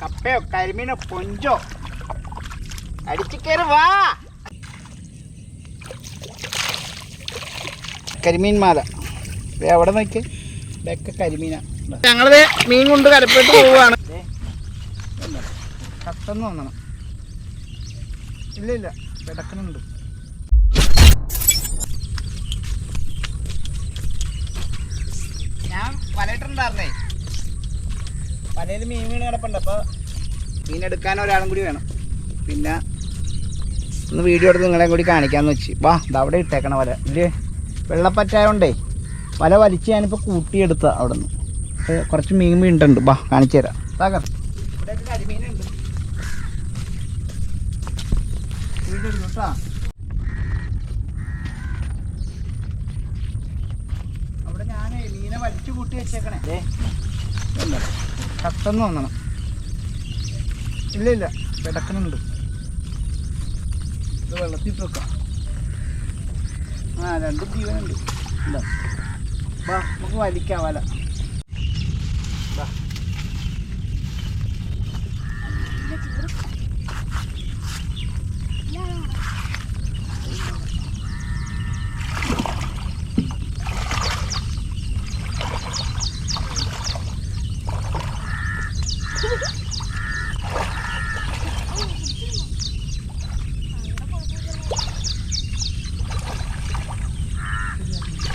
കപ്പയോ കരിമീനോ പൊഞ്ചോ അടിച്ചു കയറി വാ. കരിമീൻ മാല ദേ അവിടെ നോക്കി. ഇതൊക്കെ കരിമീന. ഞങ്ങളത് മീൻ കൊണ്ട് കരപ്പെട്ട് പോവുകയാണ്. കത്തെന്ന് തോന്നണം. ഇല്ല ഇല്ല. കിടക്കുന്നുണ്ട്. ഞാൻ വലയിട്ടുണ്ടായിരുന്നേ. വലയിൽ മീൻ വീണ് കിടപ്പുണ്ട് അപ്പോൾ മീൻ എടുക്കാൻ ഒരാളും കൂടി വേണം. പിന്നെ ഒന്ന് വീഡിയോ എടുത്ത് നിങ്ങളെ കൂടി കാണിക്കാമെന്ന് വെച്ച്. വാ അവിടെ ഇട്ടേക്കണ വല. ഇല്ലേ? വെള്ളപ്പറ്റായോണ്ടേ വല വലിച്ച് ഞാനിപ്പോൾ കൂട്ടിയെടുത്ത അവിടെ നിന്ന് കുറച്ച് മീൻ വീണ്ടുണ്ട് വാ കാണിച്ചു തരാം. താക്കർ ഇവിടെയൊക്കെ കരിമീനുണ്ട്. എടുക്കും കേട്ടോ അവിടെ ഞാനേ മീനെ വലിച്ചു കൂട്ടി വെച്ചേക്കണേ. ഇതുണ്ടോ? കത്തെന്ന് തോന്നണം ഇല്ല ഇല്ല കിടക്കുന്നുണ്ട് ഇത് വെള്ളത്തിൽ വെക്കാം. ആ രണ്ട് ജീവനുണ്ട്. ഇല്ല വാ നമുക്ക് വലിക്കാം വല വാ.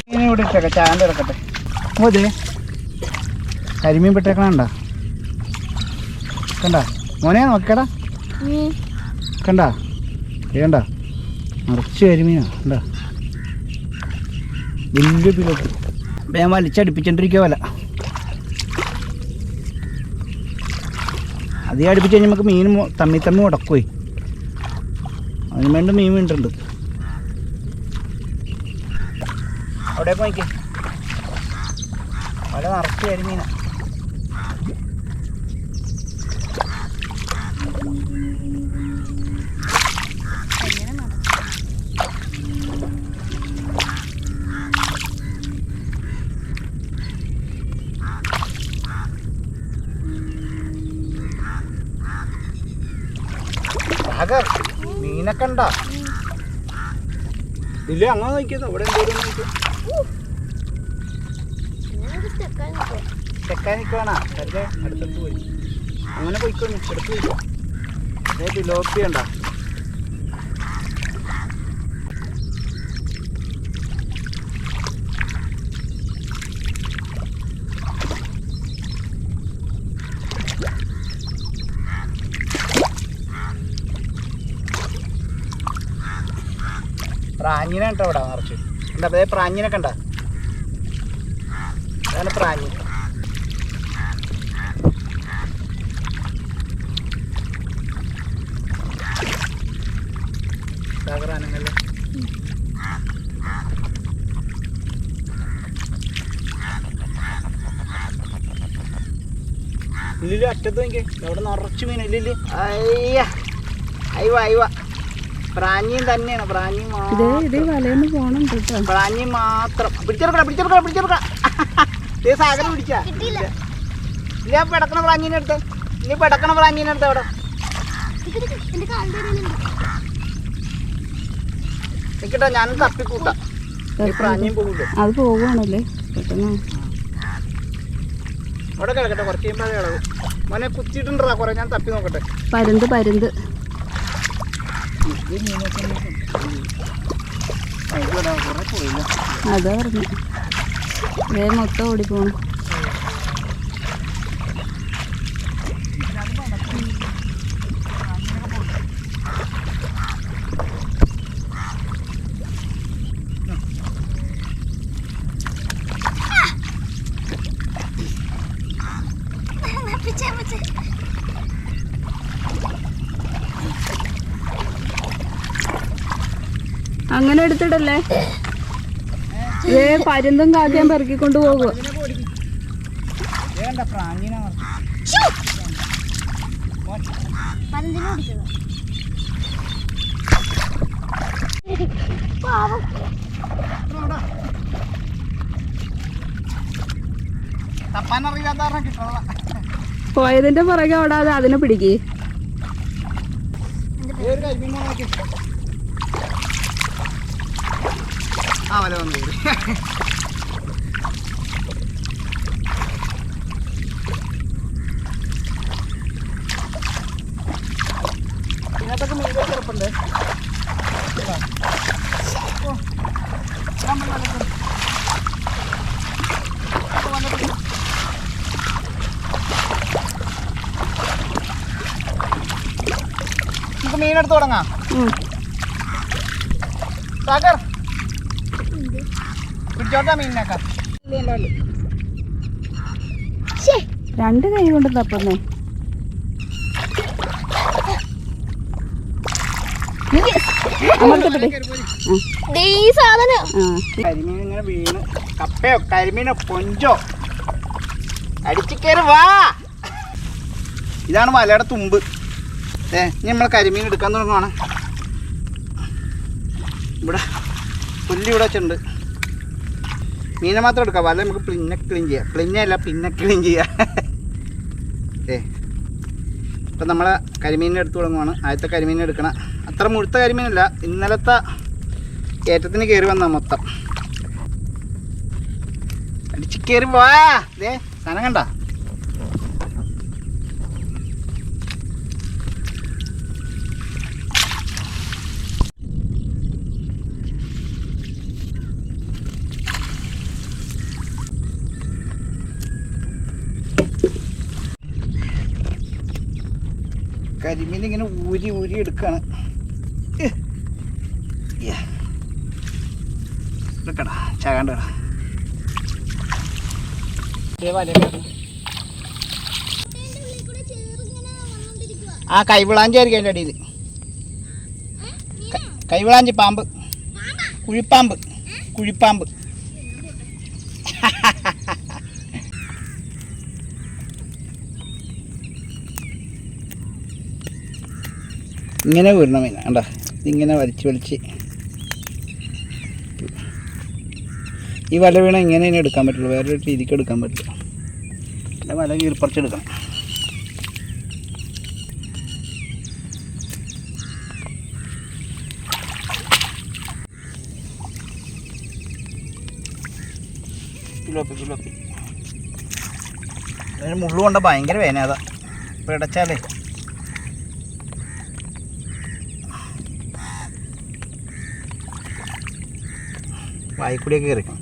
ഇങ്ങനെ ഇവിടെ ഇട്ടേക്കാം ചാന്റെ ഇറക്കട്ടെ. അതെ കരിമീൻ പെട്ടേക്കണണ്ട? കണ്ട? മോനെ നോക്കടാ കണ്ട? കേണ്ട? നിറച്ച് കരിമീനാ കണ്ട? വലിയ പിലോട്ട് ഞാൻ വലിച്ചടുപ്പിച്ചോണ്ടിരിക്കുക വല്ല അധികം അടുപ്പിച്ച് കഴിഞ്ഞാൽ നമുക്ക് മീൻ തമ്മി തമ്മി മുടക്കുപോയി അതിന് വേണ്ടി മീൻ വീണിട്ടുണ്ട്. അവിടെ പോയിക്കേ വല നിറച്ച് സാഗർ മീനൊക്കെ ഉണ്ടോ? ഇല്ല അങ്ങനെ നോക്കിയത്. അവിടെ എന്തോരം നോക്കിയത് പോയി. അങ്ങനെ പോയിക്കോണി നീ, അടുത്ത് പോയിക്കോ അതേ തിലോപ്പി ഉണ്ടോ പ്രാഞ്ഞിനെ കേട്ടോ ഇവിടെ എന്താ അതേ പ്രാഞ്ഞിനെ കണ്ട. അതാണ് പ്രാഞ്ഞി. സാഗറാനങ്ങല്ലേ ഇല്ലില്ല അറ്റത്ത് നോക്കിയേ. അവിടെ നിറച്ച് ഇല്ലില്ല അയ്യ. അയവ അയവ പ്രാഞ്ഞിയും തന്നെയാണ് പ്രാഞ്ഞി ഇതേ ഇതേ വലയെന്ന് പോണം കേട്ടോ. പ്രാഞ്ഞി മാത്രം. പിടിച്ചെടുക്കണം പിടിച്ചെടുക്കണം പിടിച്ചെടുക്കണം ഇതേ സാഗരം പിടിച്ചാ. ഇല്ല ഇല്ല പെടക്കണ പ്രാഞ്ഞീനെ എടുത്ത്. ഇനി പെടക്കണ പ്രാഞ്ഞീനെ എടുത്ത് അവിടെ. നിക്കട്ടെ ഞാനും തപ്പിക്കൂട്ടാം. പ്രാഞ്ഞിയും പോകില്ലേ അത് പോവുകയാണല്ലേ പെട്ടെന്ന്. അവിടെ കിടക്കട്ടെ കുറച്ച് കഴിയുമ്പോൾ അത് കിടക്കും മോനെ കുത്തിയിട്ടുണ്ടാ കുറെ. ഞാൻ തപ്പി നോക്കട്ടെ. പരുന്ത് പരുന്ത്. അതാ പറഞ്ഞു വേഗം മൊത്തം ഓടിപ്പോണം അങ്ങനെ എടുത്തിടല്ലേ? ഏ പരുന്തും കാക്കയും പെറുക്കിക്കൊണ്ട് പോകും. പോയതിന്റെ പുറകെ ഓടാതെ അതിനെ പിടിക്കേ ഈ ഒരു കരിമീൻ നോക്കി ആ വല വന്നു കയറി. ഇതിനകത്തൊക്കെ മീൻ കിടപ്പുണ്ട് ഇതാ. ഓ, നമ്മൾ വലക്കും. ഇത് നമുക്ക് മീനെടുത്ത് തുടങ്ങാം സാഗർ പിടിച്ചോട്ടാ മീനിനൊക്കെ. രണ്ട് കൈ കൊണ്ട് തപ്പുന്നേ. അമർത്തപ്പെടെ ഈ സാധനം. കരിമീൻ ഇങ്ങനെ വീണ്. കപ്പയോ കരിമീനോ പൊഞ്ചോ അടിച്ചു വാ. ഇതാണ് വലയുടെ തുമ്പ്. ഏ ഇനി നമ്മൾ കരിമീൻ എടുക്കാൻ തുടങ്ങുവാണ്. ഇവിടെ പുല്ല് ഇവിടെ വെച്ചിട്ടുണ്ട്. മീനെ മാത്രം എടുക്കാം. വല നമുക്ക് പ്ലിന്നെ ക്ലീൻ ചെയ്യാം. പ്ലിന്നല്ല പിന്നെ ക്ലീൻ ചെയ്യാം. ഏ ഇപ്പം നമ്മൾ കരിമീനെ എടുത്ത് തുടങ്ങുവാണ്. ആദ്യത്തെ കരിമീൻ എടുക്കണം. അത്ര മുഴുത്ത കരിമീനല്ല ഇന്നലത്തെ കയറ്റത്തിന് കയറി വന്ന മൊത്തം. അടിച്ച് കയറി വാ ദേ സാധനം കണ്ട? കരിമീൻ ഇങ്ങനെ ഊരി ഊരി എടുക്കാണ്. എടുക്കടാ ചാകാണ്ടടാ ആ കൈവിളാഞ്ചി ആയിരിക്കും അതിന്റെ അടിയിൽ. കൈവിളാഞ്ചി പാമ്പ്. കുഴിപ്പാമ്പ്. കുഴിപ്പാമ്പ്. ഇങ്ങനെ വീഴണ മീന കണ്ട? ഇതിങ്ങനെ വലിച്ച് വലിച്ച്. ഈ വല വീണ ഇങ്ങനെ തന്നെ എടുക്കാൻ പറ്റുള്ളൂ. വേറൊരു രീതിക്ക് എടുക്കാൻ പറ്റില്ല. വല കീർപ്പറിച്ചെടുക്കണം മുള്ളു കൊണ്ട ഭയങ്കര വേന അതാ. ഇപ്പം വായിക്കൂടിയൊക്കെ കയറിക്കണം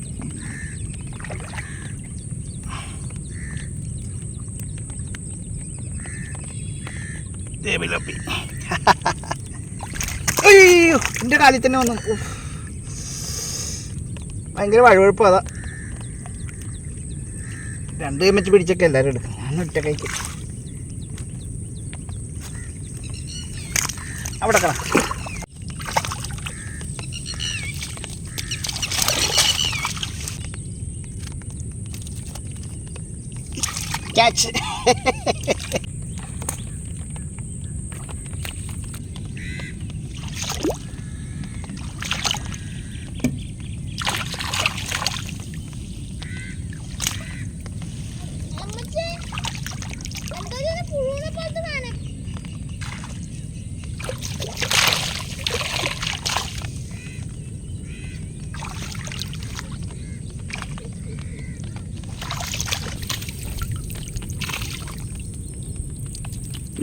ദേവിലപ്പി അയ്യോ എന്റെ കാലിൽ തന്നെ വന്നു. ഭയങ്കര വഴുവഴുപ്പ് അതാ. രണ്ട് കൈ പിടിച്ചൊക്കെ എല്ലാവരും എടുക്കും. ഞാൻ ഒറ്റ കൈക്ക്. അവിടെ കള catch.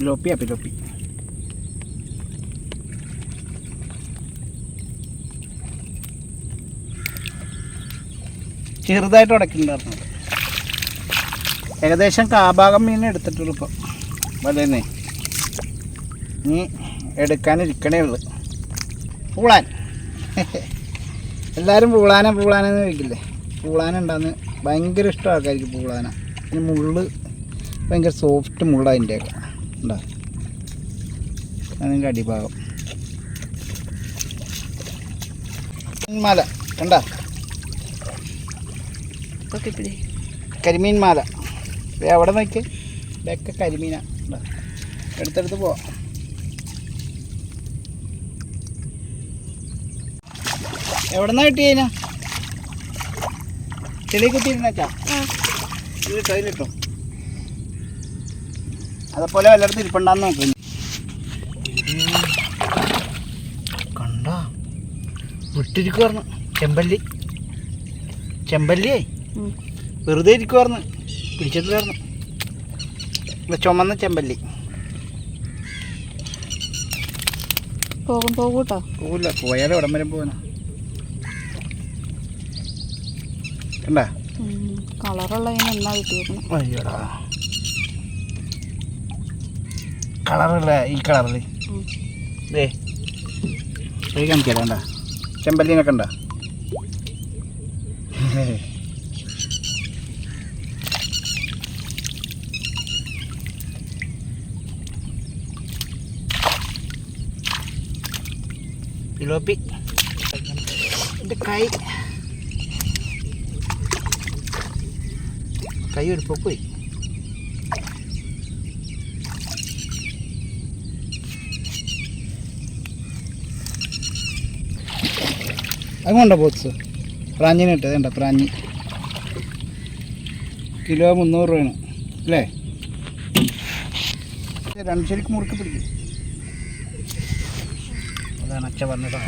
പിലോപ്പിയാ പിലോപ്പി. ചെറുതായിട്ട് ഉടക്കുന്നുണ്ടായിരുന്നു ഏകദേശം കാഭാഗം മീൻ എടുത്തിട്ടുള്ളൂ ഇപ്പോൾ വലേന്നേ ഇനി എടുക്കാനിരിക്കണേ ഉള്ളു. പൂളാൻ. എല്ലാവരും പൂളാന പൂളാനെന്ന് ചോദിക്കില്ലേ? പൂളാന ഉണ്ടാന്ന് ഭയങ്കര ഇഷ്ടമാക്കായിരിക്കും പൂളാന. പിന്നെ മുള്ള് ഭയങ്കര സോഫ്റ്റ് മുള്ള അതിന്റെയൊക്കെ. ഉണ്ടോ അതിന്റെ അടിഭാഗം. മല കണ്ട? കരിമീൻ മാല. എവിടെ നോക്കി. ഇതൊക്കെ കരിമീനാ. എടുത്തെടുത്ത് പോവാം. എവിടെന്നാ കിട്ടിയതിനാ ചെളി കുത്തിയിരുന്നാച്ചാ? ഇത് ഇതിലിട്ടോ അതേപോലെ വല്ലയിടത്ത് ഇരിപ്പുണ്ടാന്ന് നോക്കുന്നു കണ്ട? വിട്ടിരിക്കുവായിരുന്നു ചെമ്പല്ലി. ചെമ്പല്ലിയേ. വെറുതെ ഇരിക്കുവായിരുന്നു പിടിച്ചിട്ടില്ലായിരുന്നു ഇല്ല, ചുമന്ന ചെമ്പല്ലി. പോകും പോകൂട്ടോ. പോവില്ല പോയാലും ഇവിടം വരെ പോകാനാ കണ്ടാ? കളറുള്ള എന്നാ കിട്ടിയേക്കണം? അയ്യോടാ. കളറല്ല? ഈ കളറിൽ കാണിക്കാ ദേ ഈ കാണിക്കാം കണ്ട. ചെമ്പല്ലിനെ കണ്ട. പിലോപ്പി. എന്റെ കൈ. കൈ ഒരു പോയി അതുകൊണ്ടോ ബോക്സ് പ്രാഞ്ഞിന് കണ്ട? പ്രാഞ്ഞി. കിലോ മുന്നൂറ് രൂപയാണ്. അല്ലേ? രണ്ട് ശരിക്കും മുറുക്കി പിടിക്കും. അതാണ് അച്ഛ പറഞ്ഞിട്ട്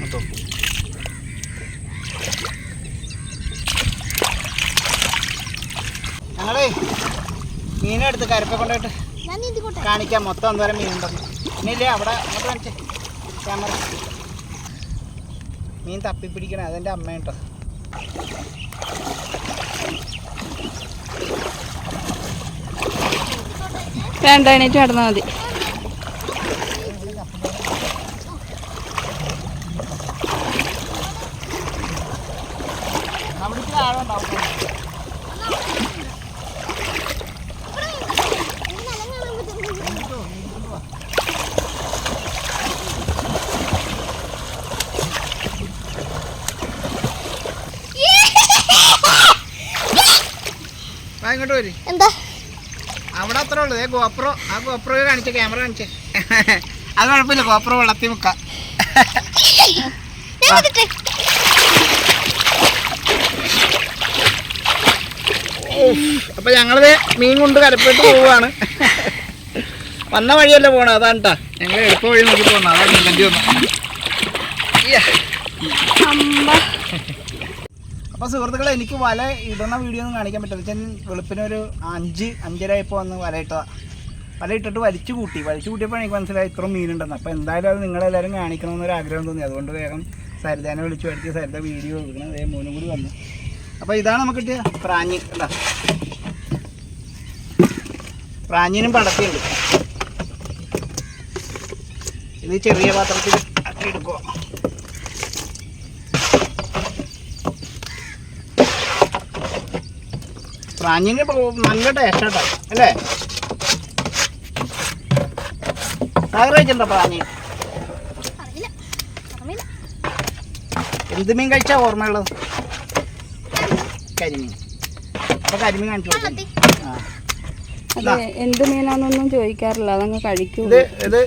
കേട്ടോ ഞങ്ങളേ മീനെടുത്ത് കരപ്പ കൊണ്ടായിട്ട് കാണിക്കാം. മൊത്തം എന്തോരം മീനുണ്ടെന്ന്. ഇല്ലേ അവിടെ? അങ്ങോട്ട് കാണിച്ചേ. ക്യാമറ. മീൻ തപ്പി പിടിക്കണേ അതെന്റെ അമ്മ കേട്ടോ വേണ്ട എണീറ്റ് നടന്നാൽ മതി. ഇങ്ങോട്ട് വരും. എന്താ? അവിടെ അത്ര ഉള്ളത് ഗോപ്രോ ആ ഗോപ്രോ കാണിച്ച ക്യാമറ കാണിച്ചേ. അത് കുഴപ്പമില്ല ഗോപ്രോ വെള്ളത്തിൽ മുക്കാം അപ്പൊ ഞങ്ങളത് മീൻ കൊണ്ട് കരപ്പെട്ട് പോവാണ്. വന്ന വഴിയല്ല പോണത് അതാണ് കേട്ടാ ഞങ്ങൾ എളുപ്പ വഴി നോക്കി പോകണം അതാണ് നീലഞ്ചി വന്നു അപ്പൊ സുഹൃത്തുക്കളെ എനിക്ക് വല ഇടുന്ന വീഡിയോ ഒന്നും കാണിക്കാൻ പറ്റില്ല ഞാൻ വെളുപ്പിന് ഒരു അഞ്ച് അഞ്ചര ആയപ്പോൾ വന്ന് വല ഇട്ടതാ. വല ഇട്ടിട്ട് വലിച്ചു കൂട്ടി. വലിച്ചു കൂട്ടിയപ്പോൾ എനിക്ക് മനസ്സിലായി ഇത്ര മീനുണ്ടെന്ന്. അപ്പോൾ എന്തായാലും അത് നിങ്ങളെല്ലാവരും കാണിക്കണമെന്നൊരു ആഗ്രഹം തോന്നി. അതുകൊണ്ട് വേഗം സരിതാനെ വിളിച്ചു വരുത്തി സരിത വീഡിയോ എടുക്കണം അതേ മൂന്നും കൂടി വന്നു. അപ്പോൾ ഇതാണ് നമുക്ക് കിട്ടിയ പ്രാഞ്ഞി. എന്താ പ്രാഞ്ഞിനും പടത്തിയുണ്ട്. ഇത് ചെറിയ പാത്രത്തിൽ ആക്കി എടുക്കുക പ്രാഞ്ഞിന് നല്ല ടേസ്റ്റ് കേട്ടോ അല്ലേ? സാഗർ കഴിച്ചിട്ടുണ്ടോ പ്രാഞ്ഞി? എന്ത് മീൻ കഴിച്ചാ ഓർമ്മയുള്ളത്? കരിമീൻ. അപ്പൊ കരിമീൻ കാണിച്ചു ആ. എന്ത് മീനാണെന്നൊന്നും ചോദിക്കാറില്ല അതങ്ങ് കഴിക്കൂ. ഇത് ഇത്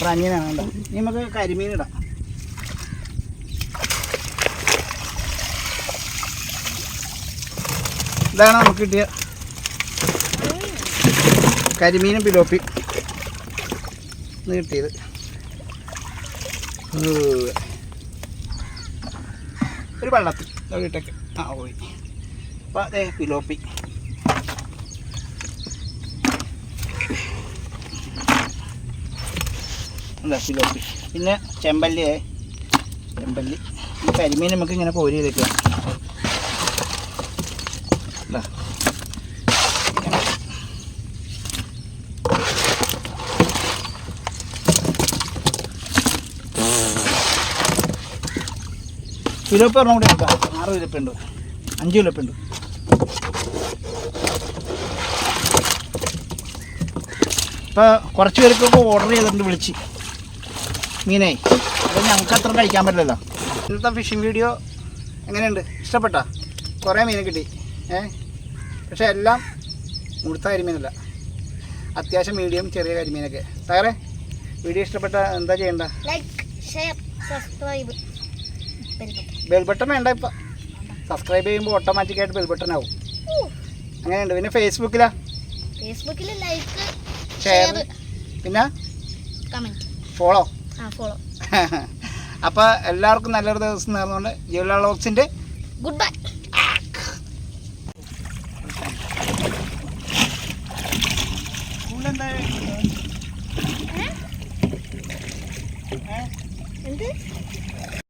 പ്രാഞ്ഞിനാണ് കേട്ടോ. ഇനി നമുക്ക് കരിമീൻ ഇടാം. ഇതാണ് നമുക്ക് കിട്ടിയ കരിമീനും പിലോപ്പി. കിട്ടിയത്. ഒരു വെള്ളത്തിൽ. ഇട്ടേക്ക്. ആ പോയി. അപ്പം അതെ പിലോപ്പി. എന്താ പിലോപ്പി. പിന്നെ ചെമ്പല്ലി. ചെമ്പല്ലി. ഈ കരിമീൻ നമുക്ക് ഇങ്ങനെ പോരി ചെയ്തേക്കാം കിലോപ്പ് ഒരെണ്ണം കൂടി എടുക്കാം. ആറ് കിലോപ്പുണ്ട് അഞ്ച് കിലോപ്പുണ്ട് ഇപ്പോൾ കുറച്ച് പേർക്കൊക്കെ ഓർഡർ ചെയ്തിട്ടുണ്ട് വിളിച്ച്. മീനേ അത് ഞങ്ങൾക്ക് അത്ര കഴിക്കാൻ പറ്റില്ലല്ലോ. ഇന്നത്തെ ഫിഷിംഗ് വീഡിയോ എങ്ങനെയുണ്ട്? ഇഷ്ടപ്പെട്ടോ? കുറേ മീൻ കിട്ടി. ഏ? പക്ഷെ എല്ലാം മുഴുത്ത കരിമീനല്ല. അത്യാവശ്യം മീഡിയം ചെറിയ കരിമീനൊക്കെ. സാറേ വീഡിയോ ഇഷ്ടപ്പെട്ട എന്താ ചെയ്യണ്ട? Like share subscribe bell button വേണ്ട ഇപ്പം. സബ്സ്ക്രൈബ് ചെയ്യുമ്പോൾ ഓട്ടോമാറ്റിക്കായിട്ട് ബെൽ ബട്ടൺ ആവും. അങ്ങനെയുണ്ട്. പിന്നെ ഫേസ്ബുക്കിലാ ഫേസ്ബുക്കിൽ ലൈക്ക് ഷെയർ പിന്നെ? കമന്റ് ഫോളോ ഫോളോ അപ്പോൾ എല്ലാവർക്കും നല്ലൊരു ദിവസം നേർന്നുകൊണ്ട് ബോക്സിന്റെ ഗുഡ് ബൈ